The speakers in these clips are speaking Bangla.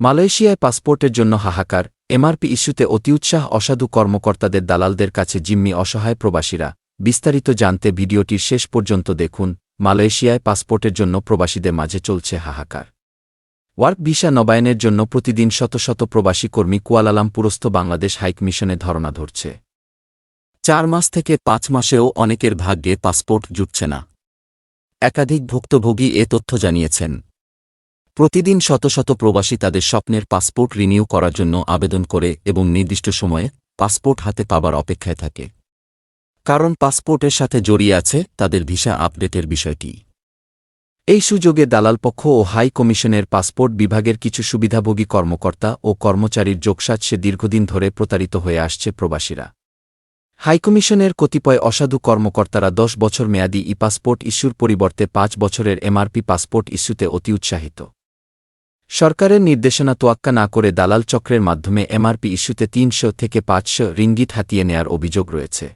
মালয়েশিয়ায় পাসপোর্টের জন্য হাহাকার, এমআরপি ইস্যুতে অতি উৎসাহ অসাধু কর্মকর্তাদের দালালদের কাছে জিম্মি অসহায় প্রবাসীরা। বিস্তারিত জানতে ভিডিওটির শেষ পর্যন্ত দেখুন, মালয়েশিয়ায় পাসপোর্টের জন্য প্রবাসীদের মাঝে চলছে হাহাকার। ওয়ার্ক ভিসা নবায়নের জন্য প্রতিদিন শত শত প্রবাসী কর্মী কুয়ালালামপুরস্থ বাংলাদেশ হাইক মিশনে ধরনা ধরছে। চার মাস থেকে পাঁচ মাসেও অনেকের ভাগ্যে পাসপোর্ট জুটছে না। একাধিক ভুক্তভোগী এ তথ্য জানিয়েছেন। প্রতিদিন শত শত প্রবাসী তাদের স্বপ্নের পাসপোর্ট রিনিউ করার জন্য আবেদন করে এবং নির্দিষ্ট সময়ে পাসপোর্ট হাতে পাবার অপেক্ষায় থাকে। কারণ পাসপোর্টের সাথে জড়িয়ে আছে তাদের ভিসা আপডেটের বিষয়টি। এই সুযোগে দালালপক্ষ ও হাই কমিশনের পাসপোর্ট বিভাগের কিছু সুবিধাভোগী কর্মকর্তা ও কর্মচারীর যোগসাজসে দীর্ঘদিন ধরে প্রতারিত হয়ে আসছে প্রবাসীরা। হাইকমিশনের কতিপয় অসাধু কর্মকর্তারা দশ বছর মেয়াদী ই পাসপোর্ট ইস্যুর পরিবর্তে পাঁচ বছরের এমআরপি পাসপোর্ট ইস্যুতে অতি উৎসাহিত। সরকারের নির্দেশনা তোয়াক্কা না করে দালাল চক্রের মাধ্যমে এমআরপি ইস্যুতে তিনশো থেকে পাঁচশো রিঙ্গিত হাতিয়ে নেয়ার অভিযোগ রয়েছে।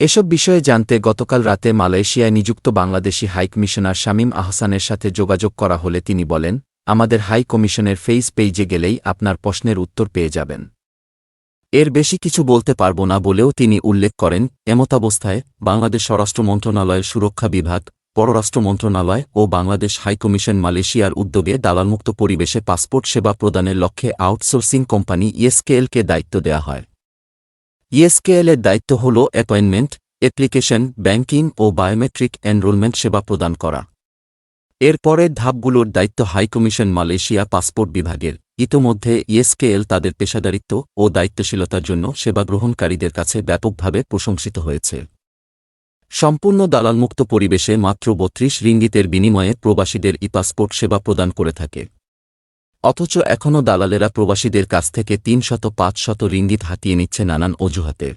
এসব বিষয়ে জানতে গতকাল রাতে মালয়েশিয়ায় নিযুক্ত বাংলাদেশি হাইকমিশনার শামীম আহসানের সাথে যোগাযোগ করা হলে তিনি বলেন, আমাদের হাই কমিশনের ফেইস পেইজে গেলেই আপনার প্রশ্নের উত্তর পেয়ে যাবেন। এর বেশি কিছু বলতে পারব না বলেও তিনি উল্লেখ করেন এমতাবস্থায় বাংলাদেশ স্বরাষ্ট্র মন্ত্রণালয়ের সুরক্ষা বিভাগ পররাষ্ট্র মন্ত্রণালয় ও বাংলাদেশ হাইকমিশন মালয়েশিয়ার উদ্যোগে দালালমুক্ত পরিবেশে পাসপোর্ট সেবা প্রদানের লক্ষ্যে আউটসোর্সিং কোম্পানি ইএসকেএলকে দায়িত্ব দেওয়া হয়। ইএসকেএলের দায়িত্ব হল অ্যাপয়েন্টমেন্ট, অ্যাপ্লিকেশন, ব্যাংকিং ও বায়োমেট্রিক এনরোলমেন্ট সেবা প্রদান করা। এর পরের ধাপগুলোর দায়িত্ব হাইকমিশন মালয়েশিয়া পাসপোর্ট বিভাগের। ইতোমধ্যে ইএসকেএল তাদের পেশাদারিত্ব ও দায়িত্বশীলতার জন্য সেবা গ্রহণকারীদের কাছে ব্যাপকভাবে প্রশংসিত হয়েছে। সম্পূর্ণ দালালমুক্ত পরিবেশে মাত্র বত্রিশ রিঙ্গিতের বিনিময়ে প্রবাসীদের ই পাসপোর্ট সেবা প্রদান করে থাকে। অথচ এখনও দালালেরা প্রবাসীদের কাছ থেকে তিন শত, পাঁচ শত রিঙ্গিত হাতিয়ে নিচ্ছে নানান অজুহাতে।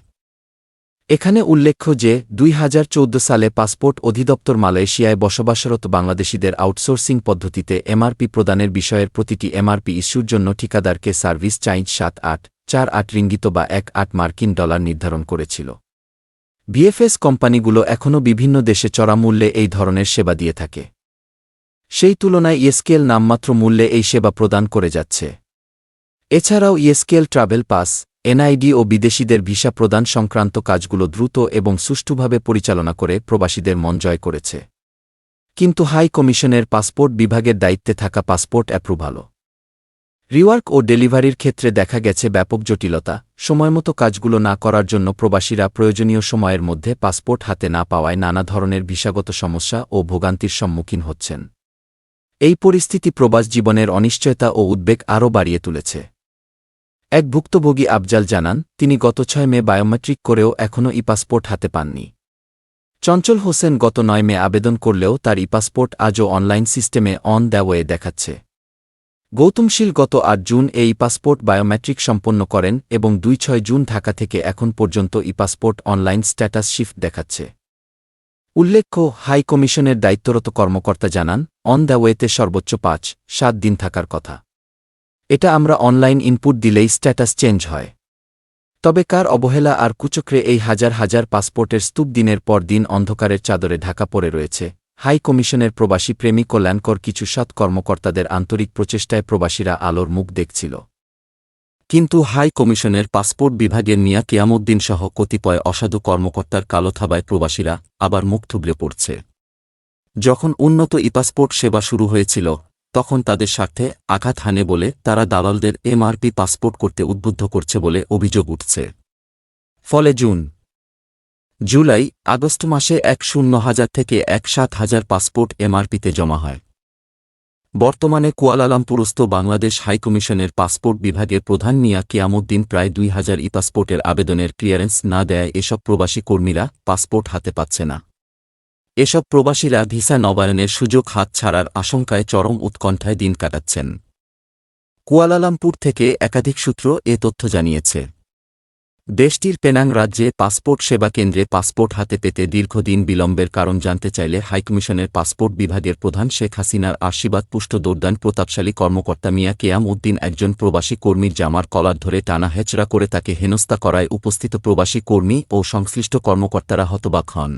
এখানে উল্লেখ্য যে, দুই হাজার চৌদ্দ সালে পাসপোর্ট অধিদপ্তর মালয়েশিয়ায় বসবাসরত বাংলাদেশিদের আউটসোর্সিং পদ্ধতিতে এমআরপি প্রদানের বিষয়ের প্রতিটি এমআরপি ইস্যুর জন্য ঠিকাদারকে সার্ভিস চাইজ সাত আট, চার আট রিঙ্গিত বা এক আট মার্কিন ডলার নির্ধারণ করেছিল। বিএফএস কোম্পানিগুলো এখনও বিভিন্ন দেশে চড়া মূল্যে এই ধরনের সেবা দিয়ে থাকে। সেই তুলনায় ইএসকেল নামমাত্র মূল্যে এই সেবা প্রদান করে যাচ্ছে। এছাড়াও ইয়েস্কেল ট্রাভেল পাস এনআইডি ও বিদেশিদের ভিসা প্রদান সংক্রান্ত কাজগুলো দ্রুত এবং সুষ্ঠুভাবে পরিচালনা করে প্রবাসীদের মন জয় করেছে। কিন্তু হাই কমিশনের পাসপোর্ট বিভাগের দায়িত্বে থাকা পাসপোর্ট অ্যাপ্রুভালও। রিওয়ার্ক ও ডেলিভারির ক্ষেত্রে দেখা গেছে ব্যাপক জটিলতা, সময়মতো কাজগুলো না করার জন্য প্রবাসীরা প্রয়োজনীয় সময়ের মধ্যে পাসপোর্ট হাতে না পাওয়ায় নানা ধরনের ভিসাগত সমস্যা ও ভোগান্তির সম্মুখীন হচ্ছেন। এই পরিস্থিতি প্রবাস জীবনের অনিশ্চয়তা ও উদ্বেগ আরও বাড়িয়ে তুলেছে। এক ভুক্তভোগী আফজাল জানান, তিনি গত ছয় মে বায়োমেট্রিক করেও এখনও ই পাসপোর্ট হাতে পাননি। চঞ্চল হোসেন গত নয় মে আবেদন করলেও তার ই পাসপোর্ট আজও অনলাইন সিস্টেমে অন দ্য দেখাচ্ছে। গৌতমশীল গত আট জুন এই পাসপোর্ট বায়োমেট্রিক সম্পন্ন করেন এবং দুই ছয় জুন ঢাকা থেকে এখন পর্যন্ত e passport online status shift দেখাচ্ছে। উল্লেখ্য, হাই কমিশনের দায়িত্বরত কর্মকর্তা জানান অন দ্য ওয়েতে সর্বোচ্চ পাঁচ, সাত দিন থাকার কথা। এটা আমরা অনলাইন ইনপুট দিলেই স্ট্যাটাস চেঞ্জ হয়। তবে কার অবহেলা আর কুচক্রে এই হাজার হাজার পাসপোর্টের স্তূপ দিনের পর দিন অন্ধকারের চাদরে ঢাকা পড়ে রয়েছে। হাই কমিশনের প্রবাসী প্রেমী কল্যাণকর কিছু সৎ কর্মকর্তাদের আন্তরিক প্রচেষ্টায় প্রবাসীরা আলোর মুখ দেখছিল। কিন্তু হাই কমিশনের পাসপোর্ট বিভাগের নিয়া কিয়ামুদ্দিন সহ কতিপয় অসাধু কর্মকর্তার কালো থাবায় প্রবাসীরা আবার মুখ থুবলে পড়ছে। যখন উন্নত ই পাসপোর্ট সেবা শুরু হয়েছিল, তখন তাদের স্বার্থে আঘাত হানে বলে তারা দালালদের এমআরপি পাসপোর্ট করতে উদ্বুদ্ধ করছে বলে অভিযোগ উঠছে। ফলে জুন জুলাই, আগস্ট মাসে এক শূন্য হাজার থেকে এক সাত হাজার পাসপোর্ট এমআরপিতে জমা হয়। বর্তমানে কুয়ালালামপুরস্থ বাংলাদেশ হাইকমিশনের পাসপোর্ট বিভাগের প্রধান মিয়া কিয়ামুদ্দিন প্রায় দুই হাজার ই পাসপোর্টের আবেদনের ক্লিয়ারেন্স না দেয় এসব প্রবাসী কর্মীরা পাসপোর্ট হাতে পাচ্ছে না। এসব প্রবাসীরা ভিসা নবায়নের সুযোগ হাত ছাড়ার আশঙ্কায় চরম উৎকণ্ঠায় দিন কাটাচ্ছেন। কুয়ালালামপুর থেকে একাধিক সূত্র এ তথ্য জানিয়েছে। দেশটির পেনাং রাজ্যে পাসপোর্ট সেবা কেন্দ্রে পাসপোর্ট হাতে পেতে দীর্ঘদিন বিলম্বের কারণ জানতে চাইলে হাইকমিশনের পাসপোর্ট বিভাগের প্রধান শেখ হাসিনার আশীর্বাদ পুষ্ট দোরদান প্রতাপশালী কর্মকর্তা মিয়া কেয়াম উদ্দিন একজন প্রবাসী কর্মীর জামার কলার ধরে টানা হেচড়া করে তাকে হেনস্থা করায় উপস্থিত প্রবাসী কর্মী ও সংশ্লিষ্ট কর্মকর্তারা হতবাক হন।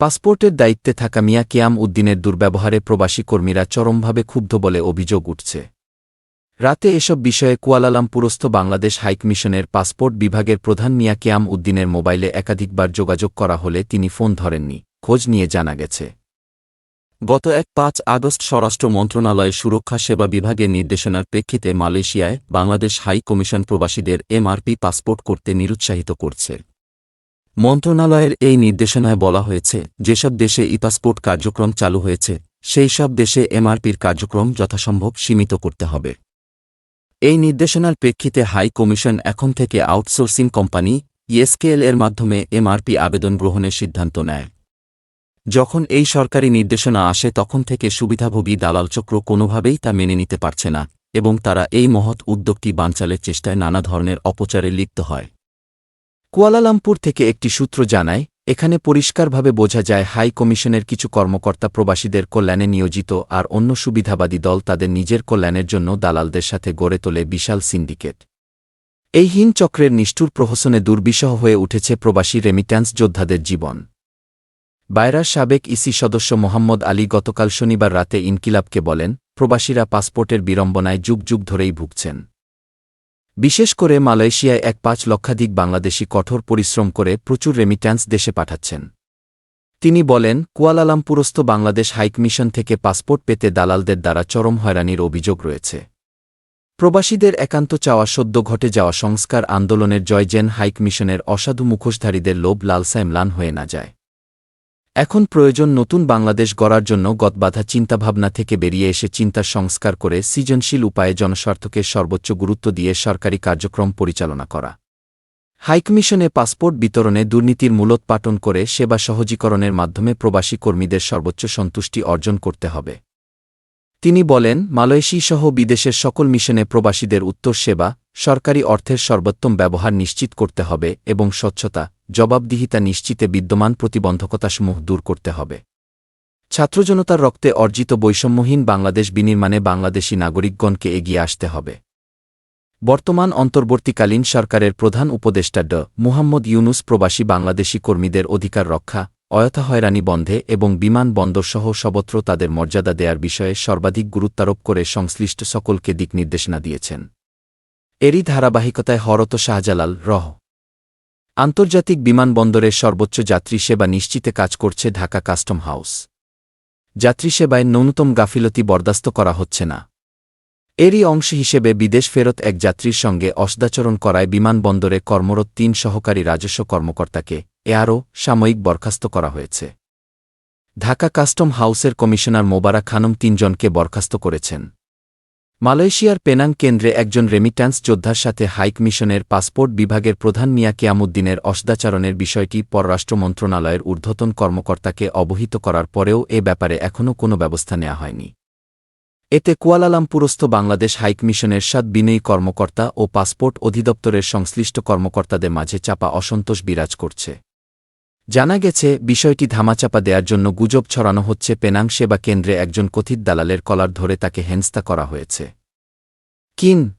পাসপোর্টের দায়িত্বে থাকা মিয়া কিয়াম উদ্দিনের দুর্ব্যবহারে প্রবাসী কর্মীরা চরমভাবে ক্ষুব্ধ বলে অভিযোগ উঠছে। রাতে এসব বিষয়ে কুয়ালালামপুরস্থ বাংলাদেশ হাইকমিশনের পাসপোর্ট বিভাগের প্রধান মিয়া কেয়াম উদ্দিনের মোবাইলে একাধিকবার যোগাযোগ করা হলে তিনি ফোন ধরেননি, খোঁজ নিয়ে জানা গেছে। গত এক পাঁচ আগস্ট স্বরাষ্ট্র মন্ত্রণালয়ের সুরক্ষা সেবা বিভাগের নির্দেশনার প্রেক্ষিতে মালয়েশিয়ায় বাংলাদেশ হাই কমিশন প্রবাসীদের এমআরপি পাসপোর্ট করতে নিরুৎসাহিত করছে। মন্ত্রণালয়ের এই নির্দেশনায় বলা হয়েছে, যেসব দেশে ই পাসপোর্ট কার্যক্রম চালু হয়েছে, সেই সব দেশে এমআরপির কার্যক্রম যথাসম্ভব সীমিত করতে হবে। এই নির্দেশনার প্রেক্ষিতে হাই কমিশন এখন থেকে আউটসোর্সিং কোম্পানি, ইএসকেএল এর মাধ্যমে এমআরপি আবেদন গ্রহণের সিদ্ধান্ত নেয়। যখন এই সরকারি নির্দেশনা আসে তখন থেকে সুবিধাভোগী দালালচক্র কোনোভাবেই তা মেনে নিতে পারছে না এবং তারা এই মহৎ উদ্যোগটি বানচালের চেষ্টায় নানা ধরনের অপচারে লিপ্ত হয়। কুয়ালালামপুর থেকে একটি সূত্র জানায় এখানে পরিষ্কারভাবে বোঝা যায় হাই কমিশনের কিছু কর্মকর্তা প্রবাসীদের কল্যাণে নিয়োজিত আর অন্য সুবিধাবাদী দল তাদের নিজের কল্যাণের জন্য দালালদের সাথে গড়ে তোলে বিশাল সিন্ডিকেট। এই হীন চক্রের নিষ্ঠুর প্রহসনে দুর্বিষহ হয়ে উঠেছে প্রবাসী রেমিট্যান্স যোদ্ধাদের জীবন। বায়রার সাবেক ইসি সদস্য মোহাম্মদ আলী গতকাল শনিবার রাতে ইনকিলাবকে বলেন, প্রবাসীরা পাসপোর্টের বিড়ম্বনায় যুগ যুগ ধরেই ভুগছেন। বিশেষ করে মালয়েশিয়ায় এক পাঁচ লক্ষাধিক বাংলাদেশি কঠোর পরিশ্রম করে প্রচুর রেমিট্যান্স দেশে পাঠাচ্ছেন। তিনি বলেন, কুয়ালালামপুরস্থ বাংলাদেশ হাইকমিশন থেকে পাসপোর্ট পেতে দালালদের দ্বারা চরম হয়রানির অভিযোগ রয়েছে। প্রবাসীদের একান্ত চাওয়া সদ্য ঘটে যাওয়া সংস্কার আন্দোলনের জয়জেন হাইকমিশনের অসাধু মুখোশধারীদের লোভ লালসায় ম্লান হয়ে না যায়। এখন প্রয়োজন নতুন বাংলাদেশ গড়ার জন্য গতবাধা চিন্তাভাবনা থেকে বেরিয়ে এসে চিন্তার সংস্কার করে সৃজনশীল উপায়ে জনস্বার্থকে সর্বোচ্চ গুরুত্ব দিয়ে সরকারি কার্যক্রম পরিচালনা করা। হাইকমিশনে পাসপোর্ট বিতরণে দুর্নীতির মূলোৎপাটন করে সেবা সহজীকরণের মাধ্যমে প্রবাসী কর্মীদের সর্বোচ্চ সন্তুষ্টি অর্জন করতে হবে। তিনি বলেন, মালয়েশি সহ বিদেশের সকল মিশনে প্রবাসীদের উত্তর সেবা, সরকারি অর্থের সর্বোত্তম ব্যবহার নিশ্চিত করতে হবে এবং স্বচ্ছতা জবাবদিহিতা নিশ্চিতে বিদ্যমান প্রতিবন্ধকতাসমূহ দূর করতে হবে। ছাত্রজনতার রক্তে অর্জিত বৈষম্যহীন বাংলাদেশ বিনির্মাণে বাংলাদেশী নাগরিকগণকে এগিয়ে আসতে হবে। বর্তমান অন্তর্বর্তীকালীন সরকারের প্রধান উপদেষ্টা ড মুহাম্মদ ইউনুস প্রবাসী বাংলাদেশি কর্মীদের অধিকার রক্ষা, অয়থা হয়রানি বন্ধে এবং বিমান বন্দরসহ সবত্র তাদের মর্যাদা দেয়ার বিষয়ে সর্বাধিক গুরুত্বারোপ করে সংশ্লিষ্ট সকলকে দিক নির্দেশনা দিয়েছেন। এরই ধারাবাহিকতায় হরত শাহজালাল, রহ আন্তর্জাতিক বিমানবন্দরের সর্বোচ্চ যাত্রী সেবা নিশ্চিতে কাজ করছে ঢাকা কাস্টম হাউস। যাত্রী সেবায় ন্যূনতম গাফিলতি বরদাস্ত করা হচ্ছে না। এরই অংশ হিসেবে বিদেশ ফেরত এক যাত্রীর সঙ্গে অসদাচরণ করায় বিমানবন্দরে কর্মরত তিন সহকারী রাজস্ব কর্মকর্তাকে এআরও সাময়িক বরখাস্ত করা হয়েছে। ঢাকা কাস্টম হাউসের কমিশনার মোবারা খানম তিনজনকে বরখাস্ত করেছেন। মালয়েশিয়ার পেনাং কেন্দ্রে একজন রেমিট্যান্স যোদ্ধার সাথে হাইক মিশনের পাসপোর্ট বিভাগের প্রধান মিয়া কেয়ামুদ্দিনের অসদাচারণের বিষয়টি পররাষ্ট্র মন্ত্রণালয়ের ঊর্ধ্বতন কর্মকর্তাকে অবহিত করার পরেও এ ব্যাপারে এখনও কোনো ব্যবস্থা নেওয়া হয়নি। এতে কুয়ালালামপুরস্থ বাংলাদেশ হাইকমিশনের সাত বিনয়ী কর্মকর্তা ও পাসপোর্ট অধিদপ্তরের সংশ্লিষ্ট কর্মকর্তাদের মাঝে চাপা অসন্তোষ বিরাজ করছে। জানা গেছে, বিষয়টি ধামাচাপা দেওয়ার জন্য গুজব ছড়ানো হচ্ছে পেনাং সেবা কেন্দ্রে একজন কথিত দালালের কলার ধরে তাকে হেনস্তা করা হয়েছে। কিন